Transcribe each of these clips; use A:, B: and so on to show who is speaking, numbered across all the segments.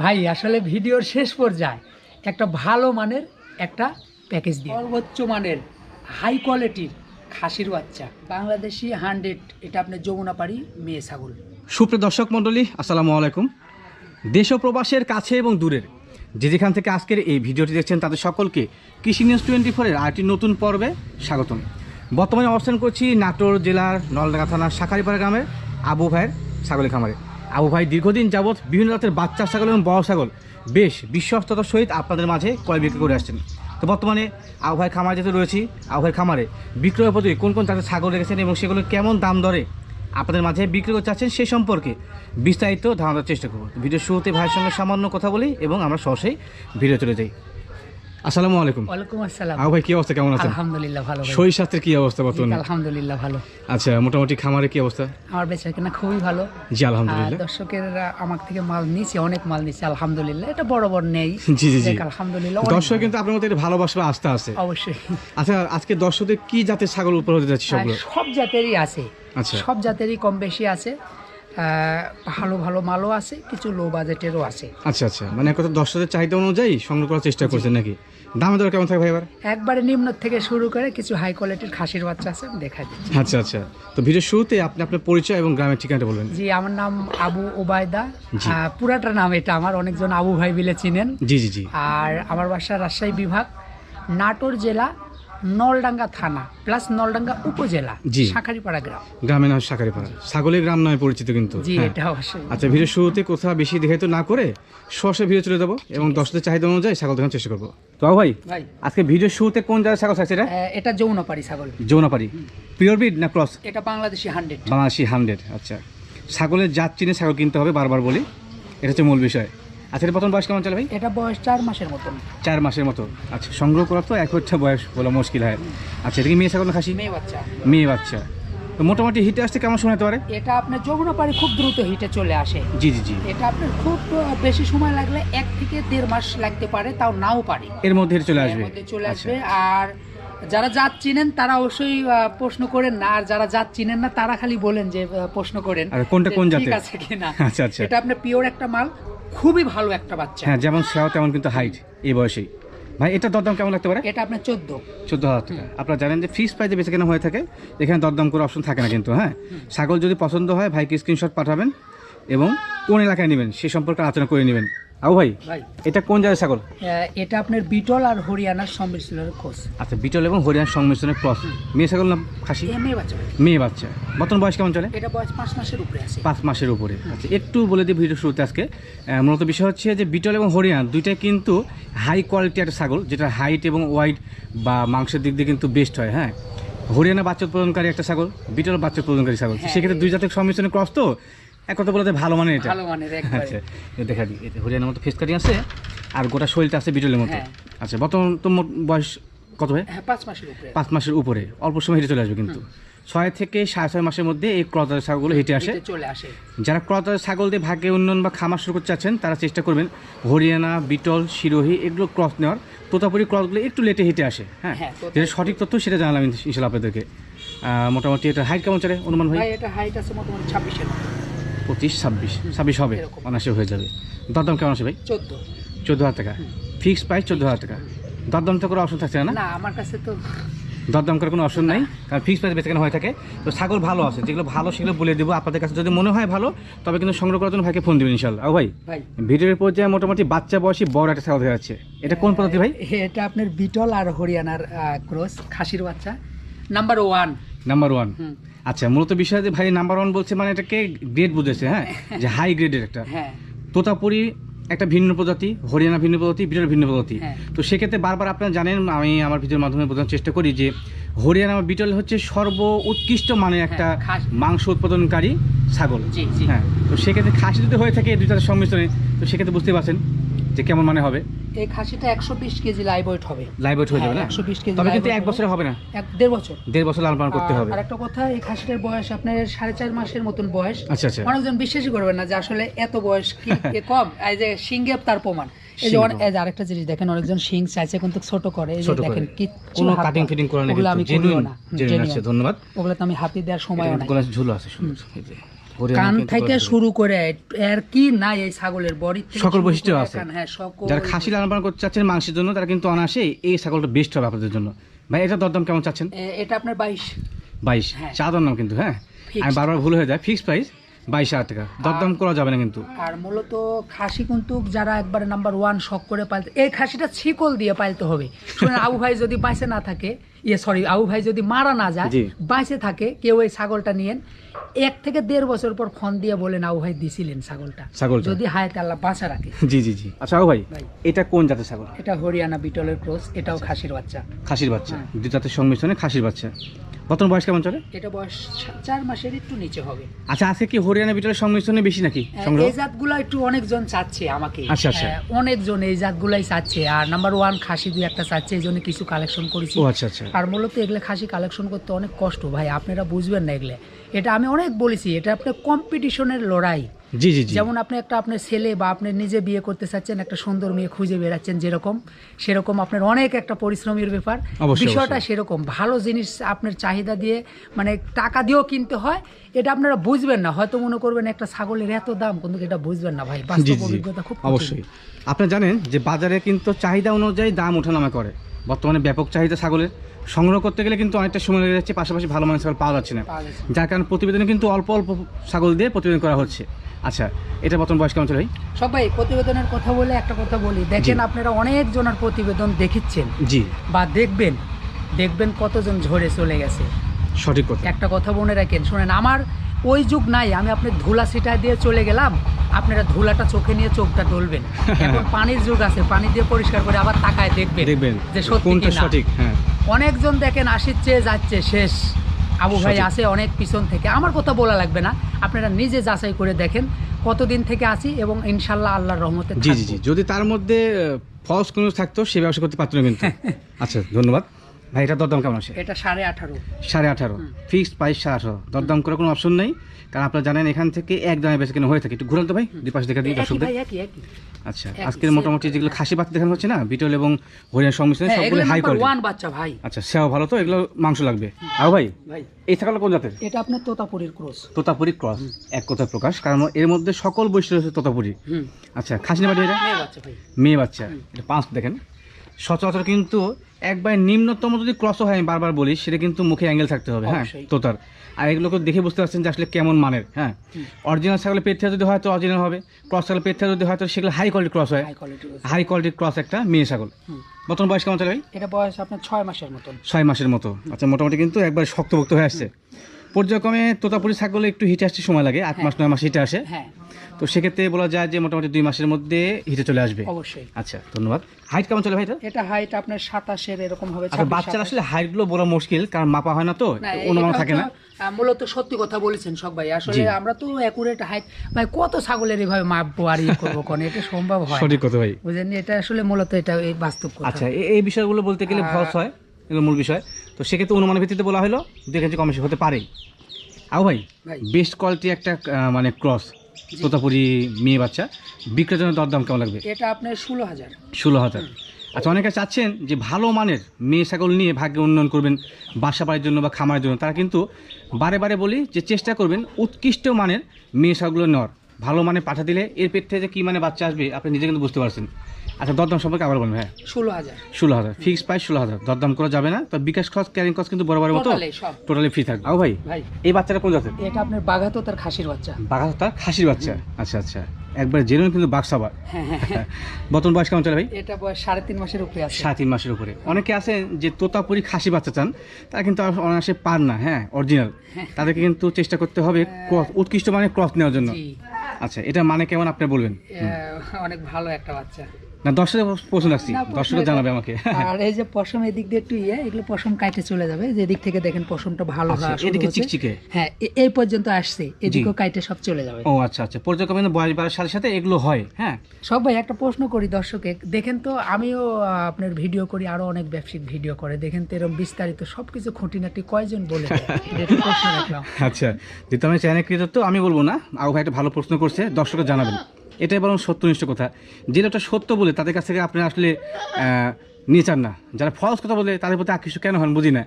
A: ভাই আসলে ভিডিওর শেষ পর্যায়ে একটা ভালো মানের একটা প্যাকেজ দিয়ে সর্বোচ্চ মানের হাই কোয়ালিটির খাসির বাচ্চা। বাংলাদেশি হান্ড্রেড এটা আপনার যমুনাপাড়ি মেয়ে ছাগল।
B: সুপ্রিয় দর্শক মণ্ডলী আসসালামু আলাইকুম। দেশ প্রবাসের কাছে এবং দূরের যে যেখান থেকে আজকের এই ভিডিওটি দেখছেন তাদের সকলকে কৃষি নিউজ টোয়েন্টি ফোরের আরেকটি নতুন পর্বে স্বাগতম। বর্তমানে অবস্থান করছি নাটোর জেলার নলডাঙ্গা থানার শাখারিপাড়া গ্রামের আবু ভাইয়ের ছাগলের খামারে। আবু ভাই দীর্ঘদিন যাবৎ বিভিন্ন জাতের বাচ্চা ছাগল এবং বড় ছাগল বেশ বিশ্বস্ততার সহিত আপনাদের মাঝে ক্রয় বিক্রি করে আসছেন। তো বর্তমানে আবু ভাই খামার যেতে রয়েছি, আবু ভাইয়ের খামারে বিক্রয় পদ্ধতি কোন কোন জাতের ছাগল রেখেছেন এবং সেগুলো কেমন দাম দরে আপনাদের মাঝে বিক্রি করতে চাচ্ছেন সে সম্পর্কে বিস্তারিত ধারণার চেষ্টা করব। ভিডিও শুরুতে ভাইয়ের সঙ্গে সামান্য কথা বলি এবং আমরা সরাসরি ভিডিও চলে যাই। আসসালামু আলাইকুম।
A: ওয়ালাইকুম আসসালাম।
B: আবু ভাই কি অবস্থা? কেমন আছেন?
A: আলহামদুলিল্লাহ ভালো ভাই।
B: শরীর স্বাস্থ্যের কি অবস্থা বর্তমানে?
A: আলহামদুলিল্লাহ ভালো।
B: আচ্ছা মোটামুটি খামারে কি অবস্থা?
A: আমার বেচা কেনা খুবই ভালো।
B: জি আলহামদুলিল্লাহ।
A: দর্শকের আমার থেকে মাল নিয়েছে অনেক মাল নিয়েছে আলহামদুলিল্লাহ। এটা বরাবর নেই।
B: জি জি জি।
A: আলহামদুলিল্লাহ
B: দর্শক কিন্তু আপনার মধ্যে একটা ভালোবাসা আস্থা আছে।
A: অবশ্যই।
B: আচ্ছা আজকে দর্শকদের কি জাতের ছাগল উপর হতে যাচ্ছে সবগুলো?
A: সব জাতেরই আছে।
B: আচ্ছা।
A: সব জাতেরই কম বেশি আছে। ভালো ভালো মালও আছে কিছু লো বাজেটেরও আছে।
B: আচ্ছা আচ্ছা। মানে কত দর্শকদের চাহিদা অনুযায়ী সংগ্রহ করার চেষ্টা করছেন নাকি? দামে দর কেমন থাকে ভাই এবার?
A: একবারে নিম্ন থেকে শুরু করে কিছু হাই কোয়ালিটির খাসির বাচ্চা আছে আমি দেখাই দিচ্ছি।
B: আচ্ছা আচ্ছা। তো ভিডিও শুরুতে আপনি আপনার পরিচয় এবং গ্রামের ঠিকানাটা বলবেন।
A: জি আমার নাম আবু ওবায়দা। পুরাটা নাম এটা আমার অনেকজন আবু ভাই বিলে চিনেন।
B: জি জি জি।
A: আর আমার বাসা রাজশাহী বিভাগ নাটোর জেলা নলডাঙ্গা থানা প্লাস নলডাঙ্গা উপজেলা
B: জি।
A: শাঁখারিপাড়া গ্রাম।
B: গ্রামের নাম শাকারিপাড়া ছাগলের গ্রাম নামে পরিচিত কিন্তু
A: জি
B: হ্যাঁ।
A: এটা অবশ্যই।
B: আচ্ছা ভিডিও শুরুতে কোথাও বেশি দেখাইতো না করে সরাসরি ভিডিও চলে যাব এবং দর্শকদের চাহিদা অনুযায়ী ছাগল দেখানোর চেষ্টা করব। তো ভাই
A: ভাই।
B: আজকে ভিডিও শুরুতে কোন জায়গায় ছাগল থাকছে এটা?
A: এটা যৌনপাড়ি ছাগল।
B: যৌনাপাড়ি। পিওর বিড না ক্রস
A: এটা বাংলাদেশি হান্ড্রেড
B: বাংলাদেশি হান্ড্রেড আচ্ছা। ছাগলের জাত চিনে ছাগল কিনতে হবে বারবার বলি এটা হচ্ছে মূল বিষয়। আচ্ছা এটা প্রথম বয়স কেমন চলে ভাই?
A: এটা বয়স চার মাসের মতন।
B: চার মাসের মতো। আচ্ছা সংগ্রহ করা তো এক হচ্ছে বয়স বলা মুশকিল হয়। আচ্ছা এটা কি মেয়ে ছাগল না খাসি?
A: মেয়ে বাচ্চা।
B: মেয়ে বাচ্চা। তো মোটামুটি হিটে আসতে কেমন সময় হতে পারে?
A: এটা আপনার যমুনা যমুনাপাড়ি খুব দ্রুত হিটে চলে আসে।
B: জি জি জি।
A: এটা আপনার খুব বেশি সময় লাগলে এক থেকে দেড় মাস লাগতে পারে তাও নাও পারে।
B: এর মধ্যে চলে আসবে।
A: চলে
B: আচ্ছা।
A: আসবে। আর যারা জাত চিনেন তারা অবশ্যই প্রশ্ন করেন না। আর যারা জাত চিনেন না তারা খালি বলেন যে প্রশ্ন করেন
B: আর কোনটা কোন জাতের?
A: আছে কিনা।
B: আচ্ছা আচ্ছা।
A: এটা আপনার পিওর একটা মাল খুবই ভালো একটা বাচ্চা।
B: হ্যাঁ যেমন সেও তেমন কিন্তু হাইট এই বয়সেই। ভাই এটা দরদাম কেমন লাগতে পারে?
A: এটা আপনার চোদ্দ।
B: চোদ্দ হাজার টাকা। আপনারা জানেন যে ফিক্স প্রাইজে বেঁচে কেনা হয়ে থাকে এখানে দরদাম করে অপশন থাকে না কিন্তু হ্যাঁ? ছাগল যদি পছন্দ হয় ভাইকে স্ক্রিনশট পাঠাবেন এবং কোন এলাকায় নেবেন সে সম্পর্কে আলোচনা করে নেবেন। আবু ভাই এটা কোন জায়গায় ছাগল?
A: এটা আপনার বিটল আর হরিয়ানার সম্মিশ্রণের খোঁজ
B: আচ্ছা বিটল এবং হরিয়ানার সংমিশ্রণের ক্রস মেয়ে ছাগল না খাসি?
A: মেয়ে বাচ্চা
B: মেয়ে বাচ্চা। বর্তমান বয়স কেমন চলে?
A: এটা বয়স পাঁচ মাসের উপরে আছে।
B: পাঁচ মাসের উপরে। আচ্ছা একটু বলে দিই ভিডিও শুরুতে আজকে। মূলত বিষয় হচ্ছে যে বিটল এবং হরিয়ানা দুইটাই কিন্তু হাই কোয়ালিটি একটা ছাগল যেটা হাইট এবং ওয়াইড বা মাংসের দিক দিয়ে কিন্তু বেস্ট হয় হ্যাঁ? হরিয়ানা বাচ্চা উৎপাদনকারী একটা ছাগল বিটল বাচ্চা উৎপাদনকারী ছাগল।
A: হ্যাঁ।
B: সেক্ষেত্রে দুই জাতের সংমিশ্রণে ক্রস তো? এক কথা বলতে ভালো মানে এটা।
A: ভালো মানের
B: আচ্ছা দেখা দিই এটা হরিয়ানার মতো ফেস কাটিং আছে আর গোটা শরীরটা আছে বিটলের মতো।
A: হ্যাঁ।
B: আচ্ছা বর্তমান তো মোট বয়স কত ভাই?
A: হ্যাঁ পাঁচ মাসের উপরে।
B: পাঁচ মাসের উপরে। অল্প সময় হেঁটে চলে আসবে কিন্তু। ছয় থেকে সাড়ে ছয় মাসের মধ্যে এই ক্রতার ছাগলগুলো হেঁটে আসে।
A: চলে আসে।
B: যারা ক্রতার ছাগল দিয়ে ভাগ্যে উন্নয়ন বা খামার শুরু করতে চাচ্ছেন তারা চেষ্টা করবেন হরিয়ানা বিটল শিরোহী এগুলো ক্রস নেওয়ার। তোতাপুরি ক্রসগুলো একটু লেটে হেঁটে আসে হ্যাঁ?
A: হ্যাঁ,
B: যেটা সঠিক তথ্য সেটা জানালাম ইনশাল্লাহ আপনাদেরকে। মোটামুটি এটা হাইট কেমন চলে অনুমান ভাই?
A: এটা হাইট আছে মোটামুটি ছাব্বিশের
B: পঁচিশ ছাব্বিশ। ছাব্বিশ হবে। অনায়াসে হয়ে যাবে। দরদাম কেমন আছে ভাই?
A: চোদ্দ।
B: চোদ্দ হাজার টাকা। ফিক্সড প্রাইস চোদ্দ হাজার টাকা। দরদাম তো কোনো অপশন থাকছে না?
A: না আমার কাছে তো
B: দরদাম করার কোনো অপশন নাই কারণ ফিক্স প্রাইস বেচে কেনা হয়ে থাকে। তো ছাগল ভালো আছে যেগুলো ভালো সেগুলো বলে দেবো। আপনাদের কাছে যদি মনে হয় ভালো তবে কিন্তু সংগ্রহ করার জন্য ভাইকে ফোন দেবেন ইনশাল্লাহ ও ভাই ভিডিওর পর্যায়ে মোটামুটি বাচ্চা বয়সী বড় একটা ছাগল যাচ্ছে এটা কোন পদ্ধতি ভাই?
A: এটা আপনার বিটল আর হরিয়ানার ক্রস খাসির বাচ্চা। নাম্বার ওয়ান
B: নাম্বার ওয়ান আচ্ছা মূলত বিষয় যে ভাই নাম্বার ওয়ান বলছে মানে এটাকে গ্রেড বুঝেছে হ্যাঁ? যে হাই গ্রেডের একটা।
A: হ্যাঁ।
B: তোতাপুরি একটা ভিন্ন প্রজাতি হরিয়ানা ভিন্ন প্রজাতি বিটল ভিন্ন প্রজাতি।
A: হ্যাঁ।
B: তো সেক্ষেত্রে বারবার আপনারা জানেন আমি আমার ভিডিওর মাধ্যমে বোঝানোর চেষ্টা করি যে হরিয়ানা বিটল হচ্ছে সর্ব উৎকৃষ্ট মানের একটা
A: হ্যাঁ,
B: মাংস উৎপাদনকারী ছাগল। হ্যাঁ তো সেক্ষেত্রে খাসি যদি হয়ে থাকে এই দুইটার সংমিশ্রণে তো সেক্ষেত্রে বুঝতে পারছেন যে কেমন মানে হবে?
A: এই খাসিটা একশো বিশ কেজি লাইভ ওয়েট হবে।
B: লাইভ ওয়েট হয়ে যাবে না?
A: হ্যাঁ, 120 কেজি
B: তবে কিন্তু এক বছরে হবে না?
A: এক দেড় বছর।
B: দেড় বছর লালন পালন করতে হবে।
A: আর একটা কথা এই খাসিটার বয়স আপনার সাড়ে চার মাসের মতন বয়স।
B: আচ্ছা আচ্ছা।
A: অনেকজন বিশ্বাসই করবেন না যে আসলে এত বয়স কি কম। এই যে সিংহে তার প্রমাণ। এই যে আরেকটা জিনিস দেখেন অনেকজন সিং চাইছে কিন্তু ছোট করে। এই যে দেখেন কিচ্ছু
B: কোনো কাটিং ফিটিং করে না
A: আমি
B: জেনুইন জেনুইন আছে ধন্যবাদ।
A: ওগুলো তো আমি হাতি দেওয়ার নাই।
B: গলা ঝুলো আছে
A: কান থেকে শুরু করে এর কি নাই এই ছাগলের বডি
B: সকল বৈশিষ্ট্য আছে।
A: হ্যাঁ সকল
B: যারা খাসি লালন পালন করতে চাচ্ছেন মাংসের জন্য তারা কিন্তু অনায়াসে এই ছাগলটা বেস্ট হবে আপনাদের জন্য। ভাই এটা দরদাম কেমন চাচ্ছেন?
A: এটা আপনার বাইশ।
B: বাইশ।
A: হ্যাঁ।
B: চা দাম কিন্তু হ্যাঁ? আমি বারবার ভুল হয়ে যায়। ফিক্সড প্রাইস বাইশ হাজার টাকা। দরদাম করা যাবে না কিন্তু।
A: আর মূলত খাসি কিন্তু যারা একবারে নাম্বার ওয়ান শখ করে পালতে এই খাসিটা ছিকল দিয়ে পালতে হবে। আবু ভাই যদি বাইসে না থাকে ইয়ে সরি আবু ভাই যদি মারা না যায়। বাইসে থাকে কেউ এই ছাগলটা নিয়েন। এক থেকে দেড় বছর পর ফোন দিয়ে বলেন আবু ভাই দিছিলেন ছাগলটা।
B: ছাগল
A: যদি হায়াত আল্লাহ বাঁচা রাখে।
B: জি জি জি। আচ্ছা ও ভাই। এটা কোন জাতের ছাগল?
A: এটা হরিয়ানা বিটলের ক্রস এটাও খাসির বাচ্চা।
B: খাসির বাচ্চা।
A: হ্যাঁ।
B: দুই জাতের সংমিশ্রণে খাসির বাচ্চা। বর্তমান বয়স কেমন চলে?
A: এটা বয়স চার মাসের একটু নিচে হবে।
B: আচ্ছা আজকে কি হরিয়ানা বিটলের সংমিশ্রণে বেশি নাকি
A: হ্যাঁ,
B: সংগ্রহ?
A: এই জাতগুলো একটু অনেকজন চাচ্ছে আমাকে।
B: আচ্ছা, আচ্ছা।
A: হ্যাঁ, অনেকজন এই জাতগুলাই চাচ্ছে। আর নাম্বার ওয়ান খাসি দুই একটা চাচ্ছে এই জন্য কিছু কালেকশন করেছি।
B: ও আচ্ছা আচ্ছা।
A: আর মূলত এগুলো খাসি কালেকশন করতে অনেক কষ্ট ভাই আপনারা বুঝবেন না এগুলো। এটা আমি অনেক বলেছি এটা আপনার কম্পিটিশনের লড়াই।
B: জি জি
A: যেমন আপনি একটা আপনার ছেলে বা আপনি নিজে বিয়ে করতে চাচ্ছেন একটা সুন্দর মেয়ে খুঁজে বেড়াচ্ছেন যেরকম সেরকম আপনার অনেক একটা পরিশ্রমের ব্যাপার। বিষয়টা সেরকম ভালো জিনিস আপনার চাহিদা দিয়ে মানে টাকা দিয়েও কিনতে হয় এটা আপনারা বুঝবেন না। হয়তো মনে করবেন একটা ছাগলের এত দাম কিন্তু এটা বুঝবেন না ভাই বাস্তব অভিজ্ঞতা খুব
B: অবশ্যই। আপনি জানেন যে বাজারে কিন্তু চাহিদা অনুযায়ী দাম ওঠানামা করে। বর্তমানে ব্যাপক চাহিদা ছাগলের সংগ্রহ করতে গেলে কিন্তু অনেকটা সময় লেগে যাচ্ছে পাশাপাশি ভালো মানের ছাগল পাওয়া যাচ্ছে না। যার কারণে প্রতিবেদনে কিন্তু অল্প অল্প ছাগল দিয়ে প্রতিবেদন করা হচ্ছে। আচ্ছা এটা বর্তমান বয়স কেমন চলে ভাই?
A: সবাই প্রতিবেদনের কথা বলে একটা কথা বলি। দেখেন আপনারা অনেক জনের প্রতিবেদন দেখিচ্ছেন
B: জি।
A: বা দেখবেন দেখবেন কতজন ঝরে চলে গেছে।
B: সঠিক কথা।
A: একটা কথা মনে রাখেন শুনেন আমার ওই যুগ নাই আমি আপনি ধুলা সিটায় দিয়ে চলে গেলাম আপনারা ধুলাটা চোখে নিয়ে চোখটা ডলবেন। এখন পানির যুগ আছে পানি দিয়ে পরিষ্কার করে আবার তাকায় দেখবেন
B: দেখবেন
A: যে সত্যি।
B: সঠিক হ্যাঁ।
A: অনেকজন দেখেন আসিচ্ছে যাচ্ছে শেষ। আবু ভাই। আসে অনেক পিছন থেকে। আমার কথা বলা লাগবে না আপনারা নিজে যাচাই করে দেখেন কতদিন থেকে আছি এবং ইনশাল্লাহ আল্লাহর রহমতে
B: জি জি জি। যদি তার মধ্যে ফলস কোনো থাকতো সে ব্যবসা করতে পারতো না কিন্তু। আচ্ছা ধন্যবাদ। ভাই এটা দরদাম কেমন আছে?
A: এটা সাড়ে আঠারো।
B: সাড়ে আঠারো। ফিক্সড প্রাইস সাড়ে আঠারো। দরদাম করার কোনো অপশন নেই। কারণ আপনারা জানেন এখান থেকে এক দামে বেশি কেন হয়ে থাকে। একটু ঘুরান তো ভাই দুই পাশে দেখা দিই দর্শকদের। আচ্ছা আজকের মোটামুটি যেগুলো খাসি বাচ্চা দেখানো হচ্ছে না বিটল এবং হরিয়ার সংমিশ্রণে
A: হ্যাঁ,
B: সবগুলো হাই কোয়ালিটি
A: ওয়ান বাচ্চা ভাই।
B: আচ্ছা সেও ভালো তো এগুলো মাংস লাগবে। আর ভাই এই ছাগলটা কোন জাতের?
A: এটা আপনার তোতাপুরির ক্রোস।
B: তোতাপুরি ক্রস এক কথায় প্রকাশ। কারণ এর মধ্যে সকল বৈশিষ্ট্য রয়েছে তোতাপুরি। আচ্ছা খাসি না বাড়ি এটা?
A: মেয়ে বাচ্চা ভাই।
B: মেয়ে বাচ্চা। এটা পাঁচ দেখেন। সচরাচর কিন্তু একবার নিম্নতম যদি ক্রস হয় আমি বারবার বলি সেটা কিন্তু মুখে অ্যাঙ্গেল থাকতে হবে হ্যাঁ তোতার। আর এগুলোকে দেখে বুঝতে পারছেন যে আসলে কেমন মানের হ্যাঁ। অরিজিনাল ছাগলের পেট থেকে যদি হয় তো অরিজিনাল হবে ক্রস ছাগলের পেট থেকে যদি হয় তো সেগুলো হাই কোয়ালিটি ক্রস হয়।
A: হাই কোয়ালিটির
B: ক্রস একটা মেয়ে ছাগল। বর্তমান বয়স কেমন চলে ভাই?
A: এটা বয়স আপনার ছয় মাসের মতন।
B: ছয় মাসের মতো। আচ্ছা মোটামুটি কিন্তু একবার শক্তভক্ত হয়ে আসছে। পর্যায়ক্রমে তোতাপুরি ছাগলে একটু হিটে আসতে সময় লাগে আট মাস নয় মাস হিটে আসে।
A: হ্যাঁ।
B: তো সেক্ষেত্রে বলা যায় যে মোটামুটি দুই মাসের মধ্যে হিটে চলে আসবে।
A: অবশ্যই।
B: আচ্ছা ধন্যবাদ। হাইট কেমন চলে ভাই এটা?
A: এটা হাইট আপনার সাতাশের এরকম হবে
B: আচ্ছা
A: 26,
B: বাচ্চার
A: 27
B: আসলে হাইটগুলো বলা মুশকিল কারণ মাপা হয় না তো অনুমান থাকে না।
A: মূলত সত্যি কথা বলেছেন সব ভাই। আসলে আমরা তো অ্যাকুরেট হাইট ভাই কত ছাগলের এভাবে মাপবো আর ইয়ে করব কোন? এটা সম্ভব হয়
B: সঠিক কথা ভাই।
A: বুঝলেন? এটা আসলে মূলত এটা এই বাস্তব কথা।
B: আচ্ছা এই বিষয়গুলো বলতে গেলে ফলস হয় এগুলো মূল বিষয়। তো সেক্ষেত্রে অনুমানের ভিত্তিতে বলা হলো দুই কেজি কম হতে পারে। আও ভাই বেস্ট কোয়ালিটি একটা মানে ক্রস তোতাপুরি মেয়ে বাচ্চা। বিক্রেতার জন্য দরদাম কেমন লাগবে?
A: এটা আপনার ষোলো হাজার।
B: ষোলো হাজার। আচ্ছা অনেকে চাচ্ছেন যে ভালো মানের মেয়ে ছাগল নিয়ে ভাগ্যে উন্নয়ন করবেন বাসা বাড়ির জন্য বা খামারের জন্য। তারা কিন্তু বারে বারে বলি যে চেষ্টা করবেন উৎকৃষ্ট মানের মেয়ে ছাগলগুলো নেওয়ার। ভালো মানে পাঠা দিলে এর পেট থেকে যে কী মানে বাচ্চা আসবে আপনি নিজে কিন্তু বুঝতে পারছেন। আচ্ছা দরদাম সম্পর্কে আবার বলবেন হ্যাঁ
A: ষোলো হাজার।
B: ষোলো হাজার ফিক্স প্রাইস ষোলো হাজার। দরদাম করা যাবে না তো বিকাশ খরচ ক্যারিং খরচ কিন্তু বরাবরের মতো টোটালি ফ্রি থাকবে। আও ভাই
A: ভাই।
B: এই বাচ্চাটা কোন জাতের?
A: এটা আপনার বাঘাতো তার খাসির বাচ্চা।
B: বাঘাটা খাসির বাচ্চা। আচ্ছা আচ্ছা। একবার জেনুইন কিন্তু বাঘসাবা
A: হ্যাঁ হ্যাঁ হ্যাঁ।
B: বর্তমান বয়স কেমন চলে ভাই?
A: এটা বয়স সাড়ে তিন মাসের উপরে আছে।
B: সাড়ে তিন মাসের উপরে। অনেকে আছে যে তোতাপুরি খাসি বাচ্চা চান তারা কিন্তু আর অনায়াসে পান না হ্যাঁ অরিজিনাল তাদেরকে কিন্তু চেষ্টা করতে হবে ক্রস উৎকৃষ্ট মানে ক্রস নেওয়ার জন্য। আচ্ছা এটা মানে কেমন আপনি বলবেন?
A: অনেক ভালো একটা বাচ্চা।
B: না দর্শক
A: এটা-
B: জানাবে আমাকে।
A: আর এই যে পশম এদিক দিয়ে একটু ইয়ে এগুলো পশম কাটে চলে যাবে। যে দিক থেকে দেখেন পশমটা ভালো
B: আচ্ছা, এদিকে চিকচিকে?
A: হ্যাঁ এই পর্যন্ত আসছে। এদিকেও সব চলে যাবে।
B: ও আচ্ছা আচ্ছা। পর্যক্রমে বয়স বাড়ার সাথে সাথে এগুলো হয় হ্যাঁ?
A: সব ভাই একটা প্রশ্ন করি দর্শকে। দেখেন তো আমিও আপনার ভিডিও করি আরও অনেক ব্যবসায়িক ভিডিও করে। দেখেন তো এরকম বিস্তারিত সবকিছু খুঁটিনাটি কয়জন বলে
B: আচ্ছা যেহেতু আমি চ্যানেল ক্রিয়েটর তো আমি বলব না। আবু ভাই একটা ভালো প্রশ্ন করছে দর্শকরা জানাবেন। এটাই বরং সত্যনিষ্ঠ কথা। যে লোকটা সত্য বলে তাদের কাছ থেকে আপনি আসলে নিয়ে চান না। যারা ফলস কথা বলে তাদের প্রতি আকৃষ্ট কেন হন বুঝি না।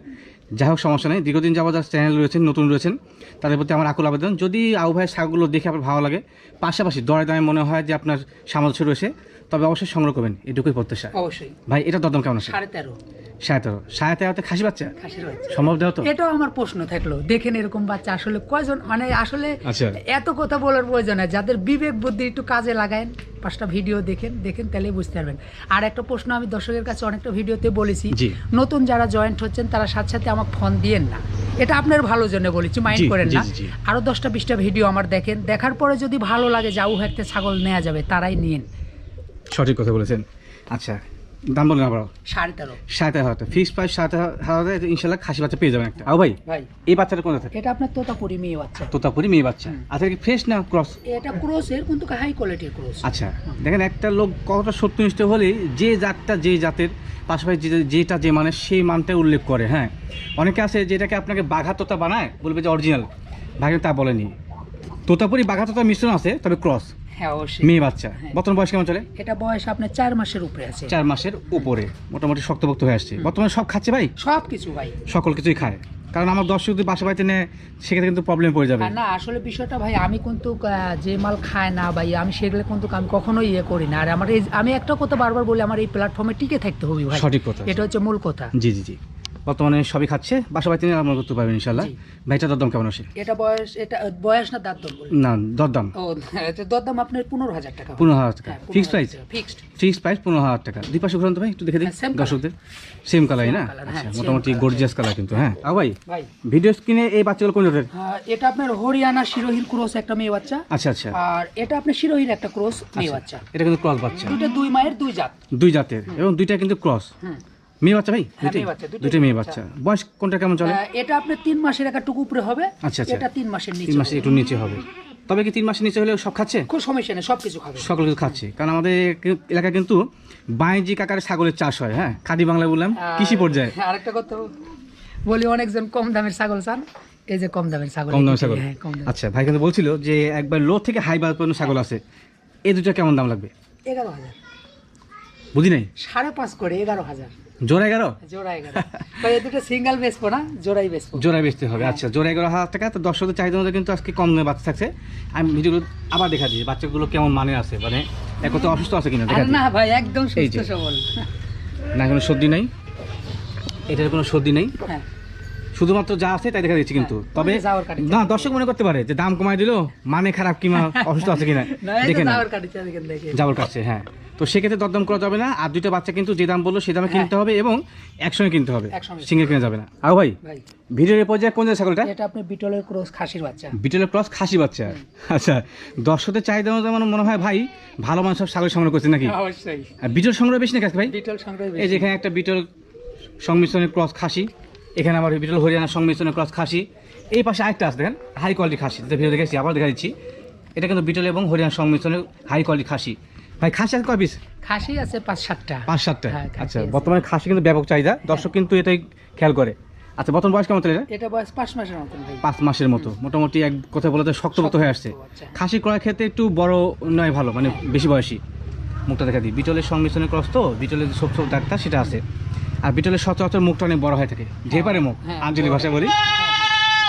B: যাই হোক, সমস্যা নেই। দীর্ঘদিন যাবত যারা চ্যানেল রয়েছেন, নতুন রয়েছেন, তাদের প্রতি আমার আকুল আবেদন। যদি ভাইয়ের ছাগলগুলো দেখে আপনার ভালো লাগে, পাশাপাশি দরে দামে মনে হয় যে আপনার সামঞ্জস্য রয়েছে তবে অবশ্যই সংগ্রহ করবেন এটুকুই প্রত্যাশা।
A: অবশ্যই।
B: ভাই এটা দরদাম কেমন আছে?
A: সাড়ে তেরো।
B: সাড়ে তেরো। সাড়ে তেরোতে খাসি বাচ্চা? সম্ভব দেওয়া তো?
A: এটাও আমার প্রশ্ন থাকল দেখেন এরকম বাচ্চা আসলে কয়জন? মানে আসলে
B: আচ্ছা।
A: এত কথা বলার প্রয়োজন হয় যাদের বিবেক বুদ্ধি একটু কাজে লাগায়েন পাঁচটা ভিডিও দেখেন দেখেন তাহলেই বুঝতে পারবেন। আর একটা প্রশ্ন আমি দর্শকের কাছে অনেকটা ভিডিওতে বলেছি নতুন যারা জয়েন্ট হচ্ছেন তারা সাথে সাথে আমাকে ফোন দিয়েন না। এটা আপনার ভালো জন্য বলেছি মাইন্ড করেন না। আরও দশটা বিশটা ভিডিও আমার দেখেন দেখার পরে যদি ভালো লাগে যাও একটা ছাগল নেওয়া যাবে তারাই নিন
B: সঠিক কথা বলেছেন। আচ্ছা দাম বলেন আবার
A: সাড়ে তেরো।
B: সাড়ে তেরো হাজার। ফিক্স প্রাইস সাড়ে হাজার ইনশাল্লাহ খাসি বাচ্চা পেয়ে যাবেন একটা। আও ভাই
A: ভাই।
B: এই বাচ্চাটা কোথা থাকে?
A: এটা আপনার তোতাপুরি মেয়ে বাচ্চা।
B: তোতাপুরি মেয়ে বাচ্চা। আচ্ছা কি ফ্রেশ না ক্রস
A: এটা ক্রোসের কিন্তু হাই কোয়ালিটির ক্রোস
B: আচ্ছা দেখেন একটা লোক কতটা সত্যনিষ্ঠ হলে যে জাতটা যে জাতের পাশাপাশি যেটা যে মানে সেই মানটা উল্লেখ করে হ্যাঁ। অনেকে আছে যেটাকে আপনাকে বাঘা তোতা বানায় বলবে যে অরিজিনাল ভাগে তা বলেনি। তোতাপুরি বাঘা তোতা মিশ্রণ আছে তবে ক্রস
A: হ্যাঁ অবশ্যই।
B: মেয়ে বাচ্চা।
A: হ্যাঁ।
B: বর্তমান বয়স কেমন চলে?
A: এটা বয়স আপনার চার মাসের উপরে আছে।
B: চার মাসের উপরে। মোটামুটি শক্তভক্ত হয়ে আসছে। বর্তমানে সব খাচ্ছে ভাই?
A: সব কিছু ভাই।
B: সকল কিছুই খায়। কারণ আমার দর্শক যদি বাসা বাড়িতে নেয় সেক্ষেত্রে কিন্তু প্রবলেম পড়ে যাবে।
A: আর না আসলে বিষয়টা ভাই আমি কিন্তু আহ, যে মাল খায় না ভাই আমি সেগুলো কিন্তু আমি কখনোই ইয়ে করি না। আর আমার এই আমি একটা কথা বারবার বলি আমার এই প্ল্যাটফর্মে টিকে থাকতে হবে ভাই।
B: সঠিক কথা।
A: এটা হচ্ছে মূল কথা।
B: জি জি জি। বর্তমানে সবই খাচ্ছে। বাসা বাড়িতে নিয়ে আমরা করতে পারবেন ইনশাল্লাহ ভাইটা দরদাম কেমন আসে
A: এটা বয়স এটা বয়স না দাঁত দর বলি?
B: না দরদাম।
A: ও দরদাম আপনার পনেরো হাজার টাকা।
B: পনেরো হাজার টাকা।
A: হ্যাঁ,
B: fixed price
A: fixed
B: fixed price পনেরো হাজার টাকা। দুই পাশে ঘুরান তো ভাই একটু দেখে দিই
A: হ্যাঁ,
B: দর্শকদের। সেম কালারই না?
A: colour, হ্যাঁ,
B: আচ্ছা মোটামুটি। গর্জিয়াস কালার কিন্তু হ্যাঁ। আ ভাই ভিডিও স্ক্রিনে এই বাচ্চাগুলো কোন জাতের?
A: এটা আপনার হরিয়ানা শিরোহির ক্রোস একটা মেয়ে বাচ্চা।
B: আচ্ছা আচ্ছা।
A: আর এটা আপনার শিরোহির একটা ক্রোস মেয়ে বাচ্চা।
B: এটা কিন্তু ক্রস বাচ্চা।
A: দুটো দুই মায়ের দুই জাত।
B: দুই জাতের। এবং দুইটা কিন্তু ক্রস
A: হুম।
B: মেয়ে বাচ্চা ভাই?
A: হ্যাঁ, মেয়ে বাচ্চা, দুটোই
B: মেয়ে বাচ্চা। বয়স কোনটা কেমন চলে?
A: এটা আপনার তিন মাসের একটা টুকু উপরে হবে।
B: আচ্ছা, আচ্ছা।
A: এটা তিন মাসের নিচে
B: তিন মাসে
A: হবে।
B: একটু নিচে হবে। তবে কি তিন মাসের নিচে হলেও সব খাচ্ছে?
A: খুব সমস্যা নেই সবকিছু খাবে।
B: সকল কিছু খাচ্ছে। কারণ আমাদের এলাকায় কিন্তু বাণিজ্যিক আকারে ছাগলের চাষ হয় হ্যাঁ? খাদি বাংলা বললাম কৃষি পর্যায়ে।
A: আরেকটা কথা বলি অনেকজন কম দামের ছাগল চান। এই যে কম দামের ছাগল
B: কম দামের ছাগল।
A: হ্যাঁ
B: আচ্ছা ভাই কিন্তু বলছিল যে একবার লো থেকে হাই বার পর্যন্ত ছাগল আছে। এই দুটো কেমন দাম লাগবে?
A: এগারো হাজার।
B: বুঝি নাই?
A: সাড়ে পাঁচ করে এগারো হাজার।
B: জোড়া এগারো?
A: জোড়া এগারো। দুটো সিঙ্গেল বেচবো না জোড়াই বেচবো।
B: জোড়াই বেচতে হবে আচ্ছা জোড়া এগারো হাজার টাকা। তো দর্শকদের চাহিদা মতো কিন্তু আজকে কম দামে বাচ্চা থাকছে। আমি ভিডিওগুলো আবার দেখা দিচ্ছি বাচ্চাগুলো কেমন মানে আছে মানে এক কথা অসুস্থ আছে কিনা দেখা
A: না ভাই একদম সুস্থ সবল।
B: না কোনো সর্দি নাই? এটার কোনো সর্দি নেই?
A: হ্যাঁ।
B: শুধুমাত্র যা আছে তাই দেখা দিচ্ছি কিন্তু।
A: হ্যাঁ,
B: তবে। না দর্শক মনে করতে পারে যে দাম কমাই দিল মানে খারাপ কিংবা অসুস্থ আছে কিনা
A: না
B: দেখে না। কাছে হ্যাঁ। তো সেক্ষেত্রে দরদাম করা যাবে না আর দুইটা বাচ্চা কিন্তু যে দাম বলল সে দামে
A: হ্যাঁ।
B: কিনতে হবে এবং একসঙ্গে কিনতে হবে। সিঙ্গেল কিনা যাবে না। আও ভাই ভিডিওর এ পর্যায়ে কোন ছাগলটা?
A: এটা আপনি বিটলের ক্রস খাসির বাচ্চা।
B: বিটলের ক্রস খাসি বাচ্চা। আচ্ছা দর্শকদের চাহিদা অনুযায়ী আমার মনে হয় ভাই ভালো মানুষ সব ছাগল সংগ্রহ করছে নাকি?
A: অবশ্যই।
B: আর বিটল সংগ্রহ বেশি নাকি আজকে ভাই?
A: বিটল সংগ্রহ
B: এই যে এখানে একটা বিটল সংমিশ্রণের ক্রস খাসি। এখানে আবার বিটল হরিয়ানা সংমিশ্রণের ক্রস খাসি। এই পাশে আরেকটা আছে দেখেন হাই কোয়ালিটি খাসি। যেটা ভিডিও দেখেছি আবার দেখা দিচ্ছি। এটা কিন্তু বিটল এবং হরিয়ানা সংমিশ্রণের হাই কোয়ালিটি খাসি। ভাই খাসি আছে কয় পিস
A: খাসি আছে পাঁচ সাতটা।
B: পাঁচ সাতটা?
A: হ্যাঁ,
B: আচ্ছা বর্তমানে খাসি কিন্তু ব্যাপক চাহিদা। দর্শক কিন্তু এটাই খেয়াল করে। আচ্ছা বর্তমান বয়স কেমন এটা?
A: এটা বয়স পাঁচ মাসের ভাই।
B: পাঁচ মাসের মতো। মোটামুটি এক কথা বলতে শক্তপোক্ত হয়ে আসছে।
A: আচ্ছা।
B: খাসি ক্রয়ের ক্ষেত্রে একটু বড় নয় ভালো মানে বেশি বয়সী। মুখটা দেখা দিই। বিটলের সংমিশ্রণের ক্রস তো বিটলের যে সব সব ডাক্তার সেটা আছে। আর বিটলের সচরাচর মুখটা অনেক বড় হয়ে থাকে। ঢেপারে মুখ
A: হ্যাঁ,
B: আঞ্চলিক
A: ভাষা
B: ভাষায় বলি।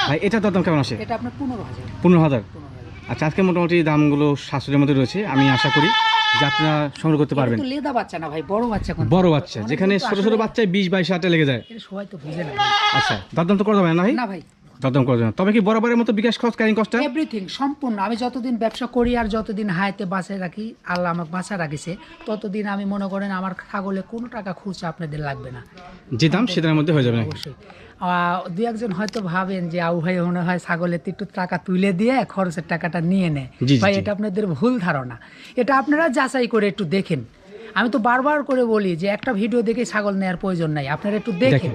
B: ভাই এটা দাম কেমন আসে
A: এটা আপনার পনেরো হাজার।
B: পনেরো হাজার? আচ্ছা আজকে মোটামুটি দামগুলো সাশ্রয়ের মধ্যে রয়েছে। আমি আশা করি যে আপনারা সংগ্রহ করতে পারবেন।
A: তো লেদা বাচ্চা না ভাই বড় বাচ্চা কোন
B: বড় বাচ্চা যেখানে ছোট ছোট বাচ্চায় বিশ বাইশ হাজার লেগে যায়।
A: সবাই তো বুঝে না
B: আচ্ছা দরদাম তো করা যাবে না ভাই?
A: না ভাই।
B: দরদাম করা যাবে না তবে কি বরাবরের মতো বিকাশ খরচ ক্যারিং কস্টটা
A: এভরিথিং সম্পূর্ণ। আমি যতদিন ব্যবসা করি আর যতদিন হায়াতে বাঁচায় রাখি আল্লাহ আমাকে বাঁচা রাখিছে ততদিন আমি মনে করেন আমার ছাগলে কোনো টাকা খুচরা আপনাদের লাগবে না।
B: যে দাম সেটার মধ্যে হয়ে যাবে
A: অবশ্যই। দুই একজন হয়তো ভাবেন যে আউ ভাই মনে হয় ছাগলের তো একটু টাকা তুলে দিয়ে খরচের টাকাটা নিয়ে নেয়। ভাই এটা আপনাদের ভুল ধারণা। এটা আপনারা যাচাই করে একটু দেখেন। আমি তো বারবার করে বলি যে একটা ভিডিও দেখে ছাগল নেওয়ার প্রয়োজন নাই। আপনারা একটু দেখেন।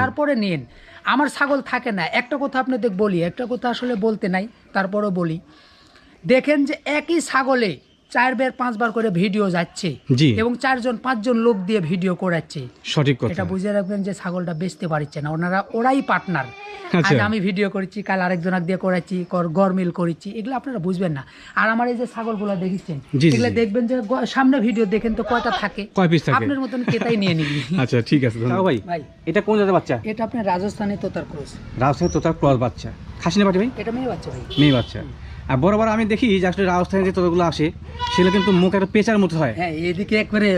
A: তারপরে নিন। আমার ছাগল থাকে না। একটা কথা আপনাদের বলি, একটা কথা আসলে বলতে নাই, তারপরও বলি। দেখেন যে একই ছাগলে চারবার পাঁচবার করে ভিডিও যাচ্ছে এবং চারজন পাঁচজন লোক দিয়ে ভিডিও করাচ্ছে।
B: সঠিক কথা।
A: এটা বুঝে রাখবেন যে ছাগলটা বেচতে পারছে না। ওনারা ওরাই পার্টনার।
B: আচ্ছা।
A: আজ আমি ভিডিও করেছি কাল আরেকজনাক দিয়ে করাচ্ছি কর- গরমিল করেছি এগুলো আপনারা বুঝবেন না। আর আমার এই যে ছাগলগুলো দেখেছেন এগুলো দেখবেন যে সামনে ভিডিও দেখেন তো কয়টা থাকে?
B: কয় পিস থাকে?
A: আপনার মতন কেতাই নিয়ে নিবি।
B: আচ্ছা ঠিক আছে ধন্যবাদ। ভাই
A: ভাই।
B: এটা কোন জাতের বাচ্চা?
A: এটা আপনার রাজস্থানে তোতার ক্রোস।
B: রাজস্থানের তোতার ক্রস বাচ্চা। খাসিনা পাটি ভাই?
A: এটা মেয়ে বাচ্চা ভাই।
B: মেয়ে বাচ্চা। আর বড় বড় আমি দেখি যে আসলে রাজস্থানে যে তোতাগুলো আসে সেগুলো কিন্তু মুখ একটা পেঁচার মতো হয়।
A: হ্যাঁ এদিকে একবারে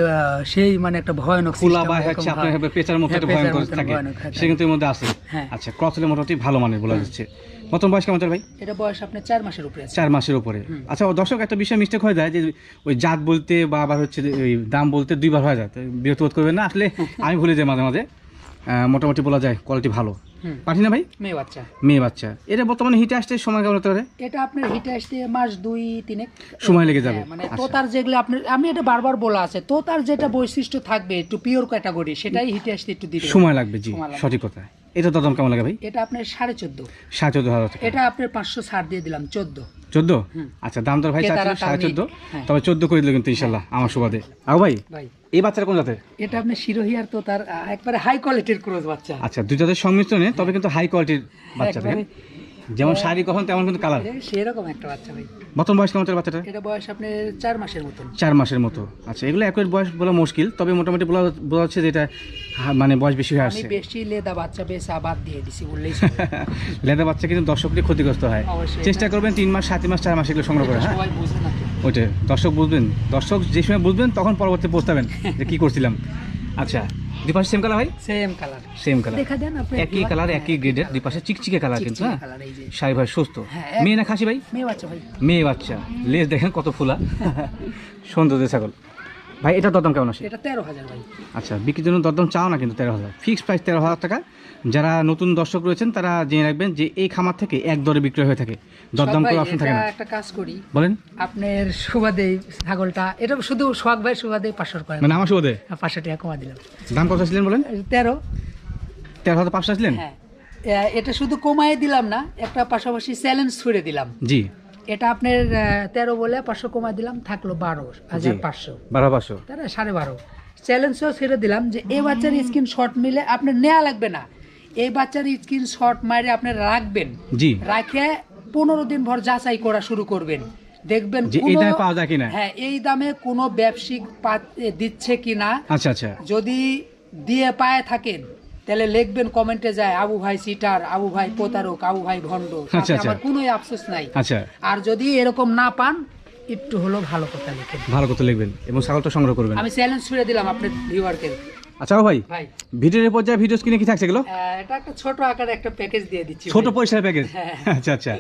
A: সেই মানে একটা ভয়ানক
B: ফুলা বা হচ্ছে আপনার পেঁচার মতো
A: হ্যাঁ,
B: একটা ভয়ঙ্কর থাকে। সে কিন্তু এর মধ্যে আছে।
A: হ্যাঁ।
B: আচ্ছা ক্রস হলে মোটামুটি ভালো মানের বলা যাচ্ছে। প্রথম বয়স কেমন ভাই?
A: এটা বয়স আপনার চার মাসের উপরে
B: চার মাসের উপরে। আচ্ছা দর্শক একটা বিষয় মিস্টেক হয়ে যায় যে ওই জাত বলতে বা আবার হচ্ছে ওই দাম বলতে দুইবার হয়ে যায়। বিরক্ত বোধ করবেন না আসলে আমি ভুলে যাই মাঝে মাঝে। মোটামুটি বলা যায় কোয়ালিটি ভালো। পাঠি না ভাই?
A: মেয়ে বাচ্চা।
B: মেয়ে বাচ্চা। এটা বর্তমানে হিটে আসতে সময় কেমন হতে পারে?
A: এটা আপনার হিটে আসতে মাস দুই তিনেক।
B: সময় লেগে যাবে।
A: হ্যাঁ, মানে
B: আচ্ছা।
A: তোতার যেগুলো আপনার আমি এটা বারবার বলা আছে তোতার যেটা বৈশিষ্ট্য থাকবে একটু পিওর ক্যাটাগরি সেটাই হিটে আসতে একটু দিতে
B: সময় লাগবে জি সঠিক কথা। এটা দাম কেমন লাগে ভাই?
A: এটা আপনার সাড়ে চোদ্দ।
B: সাড়ে চোদ্দ হাজার
A: এটা আপনার পাঁচশো ছাড় দিয়ে দিলাম চোদ্দ।
B: চোদ্দ? আচ্ছা দাম দর ভাই সাড়ে চোদ্দ।
A: হ্যাঁ।
B: তবে চোদ্দ করে দিল কিন্তু ইনশাল্লাহ আমার সুবাদে। আও ভাই?
A: ভাই।
B: এই বাচ্চাটা কোন জাতের?
A: এটা আপনি শিরোহি আর তোতার আহ, একবারে হাই কোয়ালিটির ক্রোজ বাচ্চা।
B: আচ্ছা দুই জাতের সংমিশ্রণে তবে কিন্তু হাই কোয়ালিটির বাচ্চা দেখেন যেমন শাড়ি কখন তেমন কিন্তু কালার
A: সেরকম একটা বাচ্চা ভাই।
B: প্রথম বয়স কেমন বাচ্চাটা?
A: এটা বয়স আপনার চার মাসের মতন।
B: চার মাসের মতো। আচ্ছা এগুলো একই বয়স বলা মুশকিল তবে মোটামুটি বলা বোঝা যাচ্ছে যে এটা মানে বয়স বেশি হয়ে আসছে।
A: বেশি লেদা বাচ্চা বেশ আবাদ দিয়ে দিছি বললেই
B: লেদা বাচ্চা কিন্তু দর্শকদের ক্ষতিগ্রস্ত হয়। চেষ্টা করবেন তিন মাস সাত মাস চার মাস এগুলো সংগ্রহ করে হ্যাঁ?
A: সবাই বুঝে না। তো।
B: ওইটা দর্শক বুঝবেন দর্শক যে সময় বুঝবেন তখন পরবর্তী পৌঁছাবেন যে কি করছিলাম। আচ্ছা দুপাশে সেম কালার ভাই?
A: সেম কালার
B: সেম কালার
A: দেখা দেন আপনি
B: একই কালার একই গ্রেডের দুপাশে চিকচিকে কালার কিন্তু হ্যাঁ? সাই ভাই সুস্থ।
A: হ্যাঁ,
B: মেয়ে না খাসি ভাই?
A: মেয়ে বাচ্চা ভাই।
B: মেয়ে বাচ্চা। লেজ দেখেন কত ফুলা। সুন্দর দে ছাগল। ভাই এটা দরদাম কেমন আসে
A: এটা তেরো হাজার ভাই।
B: আচ্ছা বিক্রির জন্য দরদাম চাও না কিন্তু তেরো হাজার। ফিক্সড প্রাইস তেরো হাজার টাকা। যারা নতুন দর্শক রয়েছেন তারা জেনে রাখবেন যে এই খামার থেকে এক দরে বিক্রয় হয়ে থাকে। দরদাম করে অপশন থাকে না।
A: একটা কাজ করি।
B: বলেন।
A: আপনার সুবাদে ছাগলটা এটা শুধু সোহাগ ভাই সুবাদে পাঁচশো করে।
B: মানে আমার সুবাদে?
A: পাঁচশো টাকা কমা দিলাম।
B: দাম কত ছিলেন বলেন?
A: তেরো।
B: তেরো হাজার পাঁচশো ছিলেন
A: হ্যাঁ। এটা শুধু কমায় দিলাম না একটা পাশাপাশি চ্যালেঞ্জ ছুড়ে দিলাম।
B: জি।
A: এটা আপনার তেরো বলে পাঁচশো কমায় দিলাম থাকল বারো হাজার পাঁচশো।
B: বারো পাঁচশো।
A: না? সাড়ে বারো। চ্যালেঞ্জও ছেড়ে দিলাম যে এই বাচ্চার স্ক্রিন শট মিলে আপনার নেওয়া লাগবে না। এই বাচ্চার স্ক্রিন শট মারে আপনি রাখবেন।
B: জি।
A: রাখে পনেরো দিন ভর যাচাই করা শুরু করবেন। দেখবেন
B: এই দামে পাওয়া যায় কিনা।
A: হ্যাঁ এই দামে কোনো ব্যবসায়িক দিচ্ছে কিনা।
B: আচ্ছা আচ্ছা।
A: যদি দিয়ে পায়ে থাকেন তাহলে লিখবেন কমেন্টে যায় আবু ভাই সিটার আবু ভাই প্রতারক আবু ভাই ভণ্ড।
B: আচ্ছা, আচ্ছা।
A: আমার কোনোই আফসোস নাই।
B: আচ্ছা।
A: আর যদি এরকম না পান একটু হলো ভালো কথা লিখেন
B: ভালো কথা লিখবেন এবং ছাগলটা সংগ্রহ করবেন।
A: আমি চ্যালেঞ্জ ছুড়ে দিলাম আপনার ভিউয়ারকে
B: আচ্ছা ভাই
A: ভাই।
B: ভিডিওর পর্যায়ে ভিডিও স্ক্রিনে কি থাকছে এগুলো?
A: এটা একটা ছোট আকারে একটা প্যাকেজ দিয়ে দিচ্ছি
B: ছোট পয়সার প্যাকেজ। আচ্ছা আচ্ছা।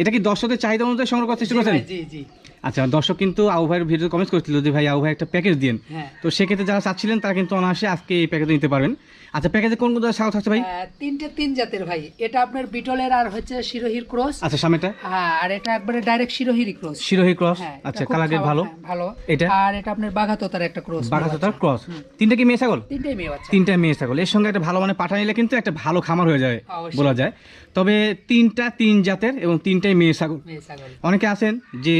B: এটা কি দর্শকদের চাহিদা অনুযায়ী সংগ্রহ করতে চেষ্টা করছেন?
A: জি জি।
B: আচ্ছা দর্শক কিন্তু আবু ভাইয়ের ভিডিও কমেন্ট করছিল যে ভাই আবু ভাই একটা প্যাকেজ দিন তো সেক্ষেত্রে যারা চাচ্ছিলেন তারা কিন্তু অনায়াসে আজকে এই প্যাকেজ নিতে পারবেন। আচ্ছা প্যাকেজে কোন কোন ছাগল থাকছে ভাই?
A: তিনটে তিন জাতের ভাই। এটা আপনার বিটলের আর হচ্ছে শিরোহির ক্রস।
B: আচ্ছা সামনেটা?
A: হ্যাঁ আর এটা একবারে ডাইরেক্ট শিরোহিরই ক্রস।
B: শিরোহী ক্রস?
A: হ্যাঁ
B: আচ্ছা কালার ভালো।
A: ভালো।
B: এটা?
A: আর এটা আপনার বাঘাতোতার একটা ক্রস।
B: বাঘাতোতার ক্রস। তিনটা কি মেয়ে ছাগল?
A: তিনটেই মেয়ে বাচ্চা।
B: তিনটা মেয়ে ছাগল। এর সঙ্গে একটা ভালো মানে পাঠা নিলে কিন্তু একটা ভালো খামার হয়ে যায় বলা যায়। তবে তিনটা তিন জাতের এবং তিনটাই মেয়ে ছাগল। অনেকে আছেন যে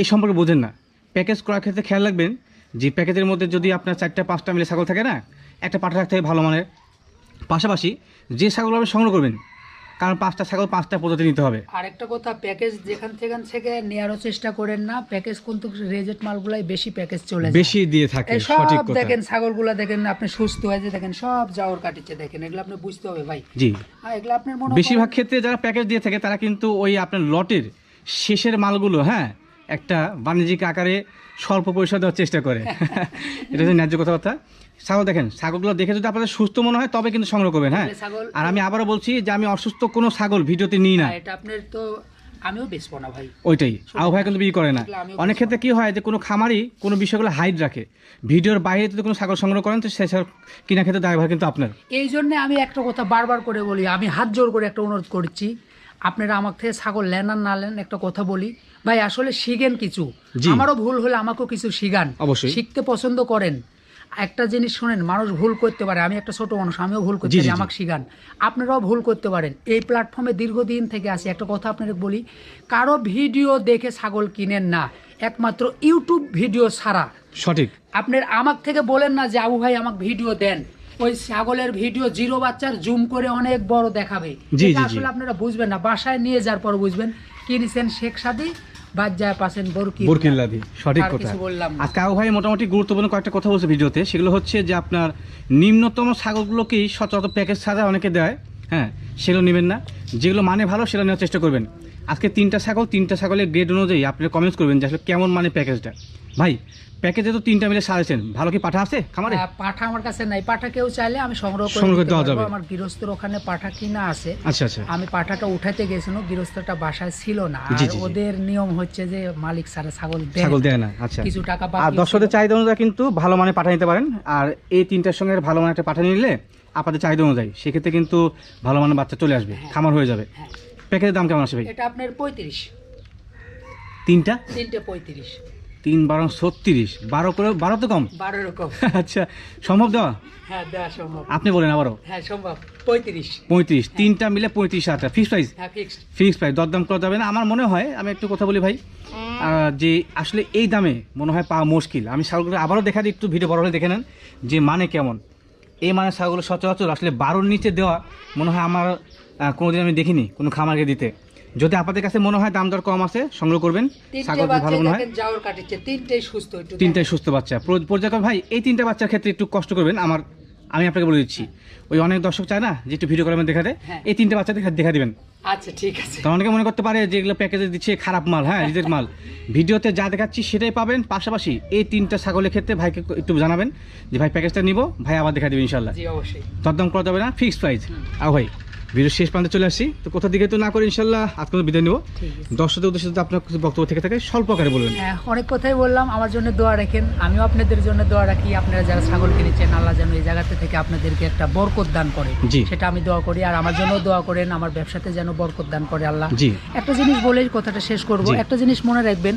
B: এই সম্পর্কে বোঝেন না। প্যাকেজ করার ক্ষেত্রে খেয়াল রাখবেন যে প্যাকেজের মধ্যে যদি আপনার চারটা পাঁচটা মিলে ছাগল থাকে না একটা পাঠা রাখতে হবে ভালো মানের। পাশাপাশি যে ছাগল আপনি সংগ্রহ করবেন কারণ পাঁচটা ছাগল পাঁচটা পদ্ধতি নিতে হবে।
A: আর একটা কথা প্যাকেজ যেখান থেকে থেকে নেওয়ারও চেষ্টা করেন না। প্যাকেজ কিন্তু রেজেট মালগুলাই বেশি প্যাকেজ চলে
B: বেশি দিয়ে থাকে সঠিক
A: সব
B: কথা।
A: দেখেন ছাগলগুলা দেখেন আপনি সুস্থ হয়েছে দেখেন সব যাওয়ার কাটিছে দেখেন এগুলো আপনি বুঝতে হবে ভাই।
B: জি।
A: আর এগুলো আপনার মনে
B: বেশিরভাগ ক্ষেত্রে যারা প্যাকেজ দিয়ে থাকে তারা কিন্তু ওই আপনার লটের শেষের মালগুলো হ্যাঁ একটা বাণিজ্যিক আকারে স্বল্প পয়সা দেওয়ার চেষ্টা করে। এটা হচ্ছে ন্যায্য কথাবার্তা ছাগল দেখেন ছাগলগুলো দেখে যদি আপনাদের সুস্থ মনে হয় তবে কিন্তু সংগ্রহ করবেন হ্যাঁ? আর আমি আবারও বলছি যে আমি অসুস্থ কোনো ছাগল ভিডিওতে নিই না।
A: এটা আপনার তো আমিও বেচবো না ভাই।
B: ওইটাই। আবু ভাই কিন্তু বিক্রি করে না। অনেক ক্ষেত্রে কি হয় যে কোনো খামারই কোনো বিষয়গুলো হাইড রাখে। ভিডিওর বাইরে যদি কোনো ছাগল সংগ্রহ করেন তো সে ছাগল কিনা ক্ষেত্রে দায়ভার কিন্তু আপনার।
A: এই জন্য আমি একটা কথা বারবার করে বলি আমি হাত জোর করে একটা অনুরোধ করছি আপনারা আমার থেকে ছাগল নেন আর না নেন একটা কথা বলি। ভাই আসলে শিখেন কিছু। আমারও ভুল হলে আমাকেও কিছু শিখান।
B: অবশ্যই।
A: শিখতে পছন্দ করেন। একটা জিনিস শোনেন মানুষ ভুল করতে পারে। আমি একটা ছোট মানুষ আমিও ভুল করতে পারি আমাকে শিখান। আপনারাও ভুল করতে পারেন। এই প্ল্যাটফর্মে দীর্ঘদিন থেকে আসি একটা কথা আপনাদের বলি কারও ভিডিও দেখে ছাগল কিনেন না। একমাত্র ইউটিউব ভিডিও ছাড়া।
B: সঠিক।
A: আপনার আমাক থেকে বলেন না যে আবু ভাই আমাকে ভিডিও দেন। ওই ছাগলের ভিডিও জিরো বাচ্চার জুম করে অনেক বড় দেখাবে। আসলে আপনারা বুঝবেন না। বাসায় নিয়ে যাওয়ার পর বুঝবেন কিনেছেন শেখ সাদি বাজ্জায় বরকি
B: বুরকিল্লাদি সঠিক কথা।
A: না।
B: আজকে ভাই মোটামুটি গুরুত্বপূর্ণ কয়েকটা কথা বলছে ভিডিওতে সেগুলো হচ্ছে যে আপনার নিম্নতম ছাগলগুলোকেই সচরাচর প্যাকেজ ছাড়া অনেকে দেয় হ্যাঁ সেগুলো নেবেন না। যেগুলো মানে ভালো সেটা নেওয়ার চেষ্টা করবেন। আজকে তিনটা ছাগল তিনটা ছাগলের গ্রেড অনুযায়ী আপনি কমেন্টস করবেন যে আসলে কেমন মানে প্যাকেজটা ভাই প্যাকেজে তো তিনটা মিলে সাজেছেন ভালো কি পাঠা আছে খামারে?
A: হ্যাঁ, পাঠা আমার কাছে নাই। পাঠা কেউ চাইলে আমি সংগ্রহ করে
B: সংগ্রহ দেওয়া যাবে।
A: আমার গৃহস্থর ওখানে পাঠা কিনা আছে।
B: আচ্ছা আচ্ছা।
A: আমি পাঠাটা উঠাতে গেছিল গৃহস্থটা বাসায় ছিল না। আর। ওদের নিয়ম হচ্ছে যে মালিক সারা ছাগল দেয়
B: ছাগল। দেয় না আচ্ছা।
A: কিছু টাকা
B: আর দর্শকদের। চাহিদা অনুযায়ী কিন্তু ভালো মানে পাঠা নিতে পারেন। আর এই তিনটার সঙ্গে ভালো মানে একটা পাঠা নিলে আপনাদের চাহিদা অনুযায়ী সেক্ষেত্রে কিন্তু ভালো মানের বাচ্চা চলে আসবে। খামার হয়ে যাবে।
A: হ্যাঁ।
B: প্যাকেজের দাম কেমন আসে ভাই?
A: এটা আপনার পঁয়ত্রিশ।
B: তিনটা?
A: তিনটে পঁয়ত্রিশ।
B: তিন বারো ছত্রিশ। বারো করে বারো তো কম?
A: বারো রকম
B: আচ্ছা সম্ভব দেওয়া?
A: হ্যাঁ দেওয়া সম্ভব।
B: আপনি বলেন আবারও।
A: হ্যাঁ সম্ভব। পঁয়ত্রিশ।
B: পঁয়ত্রিশ। তিনটা মিলে পঁয়ত্রিশ হাজার ফিক্স প্রাইস
A: হ্যাঁ ফিক্সড
B: ফিক্স প্রাইস দরদাম করা যাবে না। আমার মনে হয় আমি একটু কথা বলি ভাই যে আসলে এই দামে মনে হয় পাওয়া মুশকিল। আমি ছাগলগুলো আবারও দেখা দিই একটু ভিডিও বড় হলে দেখে নেন যে মানে কেমন। এই মানে ছাগল সচরাচর আসলে বারোর নিচে দেওয়া মনে হয় আমার কোনো কোনোদিন আমি দেখিনি কোনো খামারকে দিতে। যদি আপনাদের কাছে মনে হয় দাম দর কম আছে সংগ্রহ করবেন। ছাগল ভালো মনে হয়।
A: তিনটেই সুস্থ
B: তিনটাই সুস্থ বাচ্চা। পর্যায়ক্রম ভাই এই তিনটা বাচ্চার ক্ষেত্রে একটু কষ্ট করবেন। আমার আমি আপনাকে বলে দিচ্ছি। ওই অনেক দর্শক চায় না যে একটু ভিডিও করে দেখাতে
A: হ্যাঁ।
B: এই তিনটা বাচ্চা দেখা দেখা দিবেন।
A: আচ্ছা ঠিক আছে।
B: তো অনেকে মনে করতে পারে যে এগুলো প্যাকেজে দিচ্ছে খারাপ মাল হ্যাঁ নিজের মাল। ভিডিওতে যা দেখাচ্ছি সেটাই পাবেন। পাশাপাশি এই তিনটা ছাগলের ক্ষেত্রে ভাইকে একটু জানাবেন যে ভাই প্যাকেজটা নিব ভাই আবার দেখা দেবে ইনশাল্লাহ
A: জি অবশ্যই।
B: দরদাম করা যাবে না ফিক্সড প্রাইস আও ভাই ভিডিও শেষ প্রান্তে চলে আসছি তো কোথা দিকে তো না করে ইনশাল্লাহ আজকে বিদায় নেব। দর্শকদের উদ্দেশ্যে যদি আপনার কিছু বক্তব্য থেকে থাকে স্বল্প আকারে বলবেন।
A: হ্যাঁ, অনেক কথাই বললাম। আমার জন্য দোয়া রাখেন। আমিও আপনাদের জন্য দোয়া রাখি। আপনারা যারা ছাগল কিনেছেন আল্লাহ যেন এই জায়গাতে থেকে আপনাদেরকে একটা বরকত দান করে।
B: জি।
A: সেটা আমি দোয়া করি। আর আমার জন্য দোয়া করেন। আমার ব্যবসাতে যেন বরকত দান করে আল্লাহ। একটা জিনিস বলে কথাটা শেষ করব। একটা জিনিস মনে রাখবেন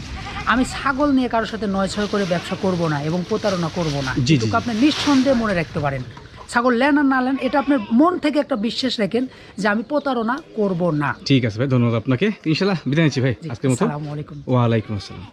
A: আমি ছাগল নিয়ে কারোর সাথে নয় ছয় করে ব্যবসা করব না এবং প্রতারণা করব না। কিন্তু আপনি নিঃসন্দেহে মনে রাখতে পারেন ছাগল লেন আর না লেন এটা আপনার মন থেকে একটা বিশ্বাস রাখেন যে আমি প্রতারণা করব না।
B: ঠিক আছে ভাই ধন্যবাদ আপনাকে। ইনশাল্লাহ বিদায় নিচ্ছি ভাই আজকের মতো।
A: আসসালামু আলাইকুম।
B: ওয়ালাইকুম আসসালাম।